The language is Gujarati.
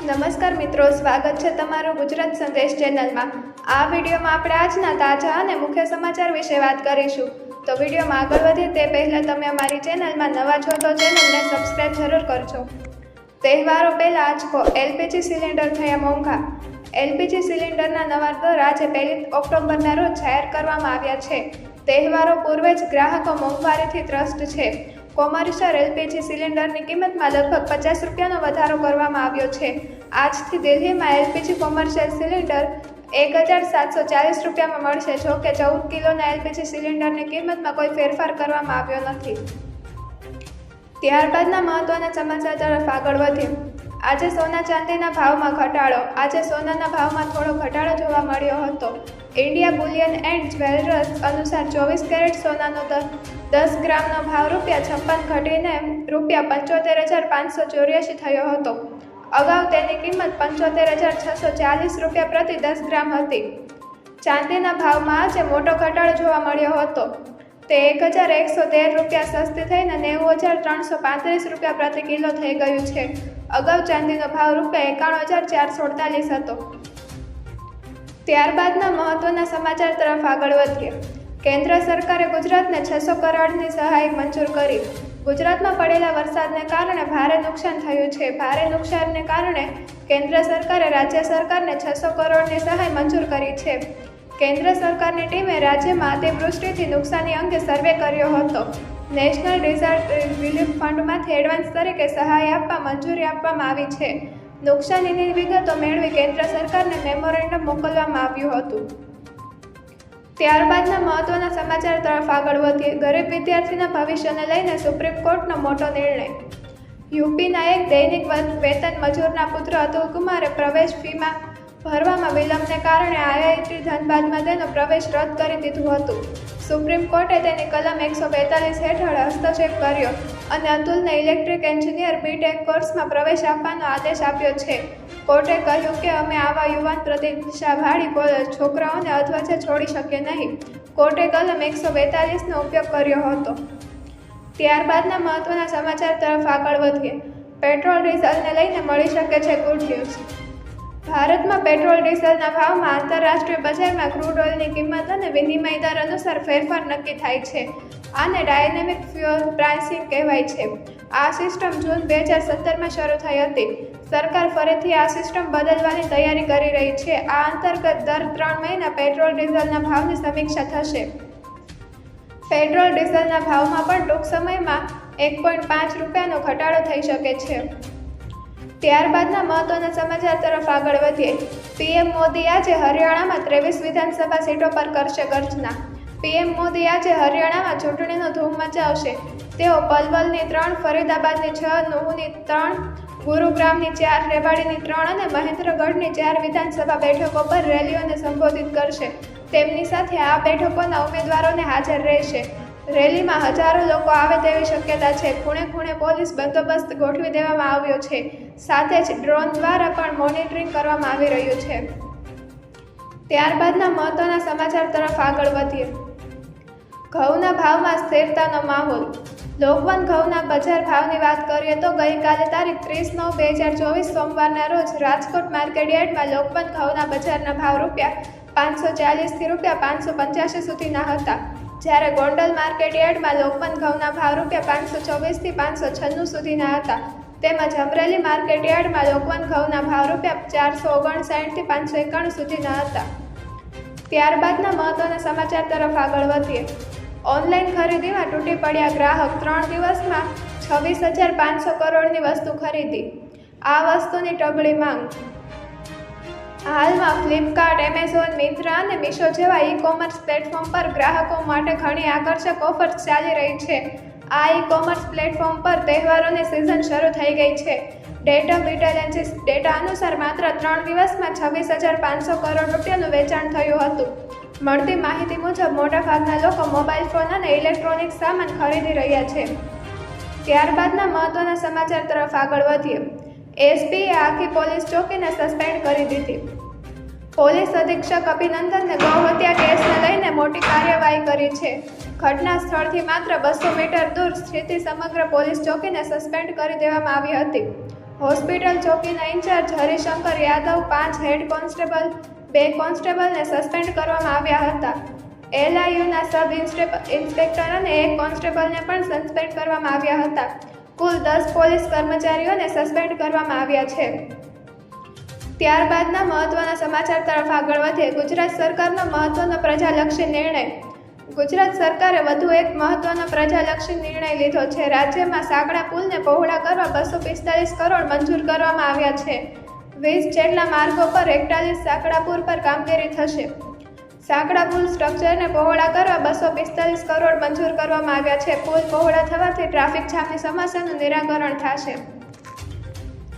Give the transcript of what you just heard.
નમસ્કાર મિત્રો, સ્વાગત છે તમારું ગુજરાત સંદેશ ચેનલમાં. આ વિડીયોમાં આપણે આજના તાજા અને મુખ્ય સમાચાર વિશે વાત કરીશું. તો વિડીયોમાં આગળ વધીએ તે પહેલાં તમે અમારી ચેનલમાં નવા છો તો ચેનલને સબસ્ક્રાઈબ જરૂર કરજો. તહેવારો પહેલાં આજકો એલપીજી સિલિન્ડર થયા મોંઘા. એલપીજી સિલિન્ડરના નવા દર આજે પહેલી ઓક્ટોબરના રોજ જાહેર કરવામાં આવ્યા છે. તહેવારો પૂર્વે જ ગ્રાહકો મોંઘવારીથી ત્રસ્ત છે. કોમર્શિયલ એલપીજી સિલિન્ડરની કિંમતમાં લગભગ પચાસ રૂપિયાનો વધારો કરવામાં આવ્યો છે. આજથી દિલ્હીમાં એલપીજી કોમર્શિયલ સિલિન્ડર એક હજાર સાતસો ચાલીસ રૂપિયામાં મળશે, જો કે ચૌદ કિલોના એલપીજી સિલિન્ડરની કિંમતમાં કોઈ ફેરફાર કરવામાં આવ્યો નથી. ત્યારબાદના મહત્વના સમાચાર તરફ આગળ વધીએ. આજે સોના ચાંદીના ભાવમાં ઘટાડો. આજે સોનાના ભાવમાં થોડો ઘટાડો જોવા મળ્યો હતો. ઇન્ડિયા બુલિયન એન્ડ જ્વેલર્સ અનુસાર ચોવીસ કેરેટ સોનાનો દસ ગ્રામનો ભાવ રૂપિયા છપ્પન ઘટીને રૂપિયા પંચોતેર હજાર પાંચસો ચોર્યાસી થયો હતો. અગાઉ તેની કિંમત પંચોતેર હજાર છસો ચાલીસ રૂપિયા પ્રતિ દસ ગ્રામ હતી. ચાંદીના ભાવમાં આજે મોટો ઘટાડો જોવા મળ્યો હતો. તે એક હજાર એકસો તેર રૂપિયા સસ્તી થઈને નેવું હજાર ત્રણસો પાંત્રીસ રૂપિયા પ્રતિ કિલો થઈ ગયું છે. અગાઉ ચાંદીનો ભાવ રૂપિયા એકાણું હજાર ચારસો અડતાલીસ હતો. ત્યારબાદના મહત્વના સમાચાર તરફ આગળ વધીએ. કેન્દ્ર સરકારે ગુજરાતને છસો કરોડની સહાય મંજૂર કરી. ગુજરાતમાં પડેલા વરસાદને કારણે ભારે નુકસાન થયું છે. ભારે નુકસાનને કારણે કેન્દ્ર સરકારે રાજ્ય સરકારને છસો કરોડની સહાય મંજૂર કરી છે. કેન્દ્ર સરકારની ટીમે રાજ્યમાં અતિવૃષ્ટિથી નુકસાની અંગે સર્વે કર્યો હતો. નેશનલ ડિઝાસ્ટર રિલીફ ફંડમાંથી એડવાન્સ તરીકે સહાય આપવા મંજૂરી આપવામાં આવી છે. નુકસાનીની વિગતો મેળવી કેન્દ્ર સરકારને મેમોરેન્ડમ મોકલવામાં આવ્યું હતું. ત્યારબાદના મહત્વના સમાચાર તરફ આગળ વધીએ. ગરીબ વિદ્યાર્થીના ભવિષ્યને લઈને સુપ્રીમ કોર્ટનો મોટો નિર્ણય. યુપીના એક દૈનિક વેતન મજૂરના પુત્ર અતુલ કુમારે પ્રવેશ ફીમાં ભરવામાં વિલંબને કારણે આઈઆઈટી ધનબાદમાં તેનો પ્રવેશ રદ કરી દીધું હતું. સુપ્રીમ કોર્ટે તેની કલમ એકસો બેતાલીસ હેઠળ હસ્તક્ષેપ કર્યો અને અતુલને ઇલેક્ટ્રિક એન્જિનિયર બીટેક કોર્સમાં પ્રવેશ આપવાનો આદેશ આપ્યો છે. કોર્ટે કહ્યું કે અમે આવા યુવાન પ્રતિભાશાળી છોકરાઓને અધવચ્ચે છોડી શકીએ નહીં. કોર્ટે કલમ એકસો બેતાલીસનો ઉપયોગ કર્યો હતો. ત્યારબાદના મહત્વના સમાચાર તરફ આગળ વધીએ. પેટ્રોલ, ડીઝલને લઈને મળી શકે છે ગુડ ન્યૂઝ. ભારતમાં પેટ્રોલ, ડીઝલના ભાવમાં આંતરરાષ્ટ્રીય બજારમાં ક્રૂડ ઓઇલની કિંમત અને વિનિમય દર અનુસાર ફેરફાર નક્કી થાય છે. આને ડાયનેમિક ફ્યુઅલ પ્રાઇસિંગ કહેવાય છે. આ સિસ્ટમ જૂન બે હજાર સત્તરમાં શરૂ થઈ હતી. સરકાર ફરીથી આ સિસ્ટમ બદલવાની તૈયારી કરી રહી છે. આ અંતર્ગત દર ત્રણ મહિના પેટ્રોલ, ડીઝલના ભાવની સમીક્ષા થશે. પેટ્રોલ, ડીઝલના ભાવમાં પણ ટૂંક સમયમાં એક પોઈન્ટ પાંચ રૂપિયાનો ઘટાડો થઈ શકે છે. ત્યારબાદના મહત્વના સમાચાર તરફ આગળ વધીએ. પીએમ મોદી આજે હરિયાણામાં ત્રેવીસ વિધાનસભા સીટો પર કરશે ગર્જના. પીએમ મોદી આજે હરિયાણામાં ચૂંટણીનો ધૂમ મચાવશે. તેઓ પલવલની ત્રણ, ફરીદાબાદની છ, નુહની ત્રણ, ગુરુગ્રામની ચાર, રેવાડીની ત્રણ અને મહેન્દ્રગઢની ચાર વિધાનસભા બેઠકો પર રેલીઓને સંબોધિત કરશે. તેમની સાથે આ બેઠકોના ઉમેદવારોને હાજર રહેશે. રેલીમાં હજારો લોકો આવે તેવી શક્યતા છે. ખૂણે ખૂણે પોલીસ બંદોબસ્ત ગોઠવી દેવામાં આવ્યો છે. સાથે જ ડ્રોન દ્વારા પણ મોનિટરિંગ કરવામાં આવી રહ્યું છે. ત્યારબાદના મહત્વના સમાચાર તરફ આગળ વધીએ. ઘઉંના ભાવમાં સ્થિરતાનો માહોલ. લોકવન ઘઉંના બજાર ભાવની વાત કરીએ તો ગઈકાલે તારીખ ત્રીસ નવ બે હજાર ચોવીસ સોમવારના રોજ રાજકોટ માર્કેટ યાર્ડમાં લોકવન ઘઉંના બજારના ભાવ રૂપિયા પાંચસો ચાલીસથી રૂપિયા પાંચસો પંચ્યાસી સુધીના હતા. જ્યારે ગોંડલ માર્કેટ યાર્ડમાં લોકવન ઘઉંના ભાવ રૂપિયા પાંચસો ચોવીસથી પાંચસો છન્નું સુધીના હતા. તેમજ અમરેલી માર્કેટ યાર્ડમાં લોકવન ઘઉંના ભાવ રૂપિયા ચારસો ઓગણસાઠથી પાંચસો એકાણું સુધીના હતા. ત્યારબાદના મહત્વના સમાચાર તરફ આગળ વધીએ. ઓનલાઈન ખરીદીમાં તૂટી પડ્યા ગ્રાહક ત્રણ દિવસમાં છવ્વીસ હજાર પાંચસો કરોડની વસ્તુ ખરીદી. આ વસ્તુની ટગડી માંગ. હાલમાં ફ્લિપકાર્ટ, એમેઝોન મિત્રા અને મીશો જેવા ઈ કોમર્સ પ્લેટફોર્મ પર ગ્રાહકો માટે ઘણી આકર્ષક ઓફર્સ ચાલી રહી છે. આ ઈ કોમર્સ પ્લેટફોર્મ પર તહેવારોની સિઝન શરૂ થઈ ગઈ છે. ડેટા ઇન્ટેલિજન્સ ડેટા અનુસાર માત્ર ત્રણ દિવસમાં છવ્વીસ હજાર પાંચસો કરોડ રૂપિયાનું વેચાણ થયું હતું. મળતી માહિતી મુજબ, મોટાભાગના લોકો મોબાઈલ ફોન અને ઇલેક્ટ્રોનિક સામાન ખરીદી રહ્યા છે. ત્યારબાદના મહત્વના સમાચાર તરફ આગળ વધીએ. એસપીએ આખી પોલીસ ચોકીને સસ્પેન્ડ કરી દીધી. પોલીસ અધિક્ષક અભિનંદનને ગૌહત્યા કેસને લઈને મોટી કાર્યવાહી કરી છે. ઘટના સ્થળથી માત્ર બસો મીટર દૂર સ્થિતિ સમગ્ર પોલીસ ચોકીને સસ્પેન્ડ કરી દેવામાં આવી હતી. હોસ્પિટલ ચોકીના ઇન્ચાર્જ હરિશંકર યાદવ પાંચ હેડ કોન્સ્ટેબલ, બે કોન્સ્ટેબલને સસ્પેન્ડ કરવામાં આવ્યા હતા. એલઆઈયુના સબ ઇન્સ્પેક્ટર અને એક કોન્સ્ટેબલને પણ સસ્પેન્ડ કરવામાં આવ્યા હતા. કુલ દસ પોલીસ કર્મચારીઓને સસ્પેન્ડ કરવામાં આવ્યા છે. ત્યારબાદના મહત્વના સમાચાર તરફ આગળ વધીએ ગુજરાત સરકારનો મહત્વનો પ્રજાલક્ષી નિર્ણય. ગુજરાત સરકારે વધુ એક મહત્વનો પ્રજાલક્ષી નિર્ણય લીધો છે. રાજ્યમાં સાંકડા પુલને પહોળા કરવા બસો પિસ્તાલીસ કરોડ મંજૂર કરવામાં આવ્યા છે. વીસ જેટલા માર્ગો પર એકતાલીસ સાંકડા પુલ પર કામગીરી થશે. સાંકડા પુલ સ્ટ્રક્ચરને પહોળા કરવા બસો પિસ્તાલીસ કરોડ મંજૂર કરવામાં આવ્યા છે. પુલ પહોળા થવાથી ટ્રાફિક જામની સમસ્યાનું નિરાકરણ થશે.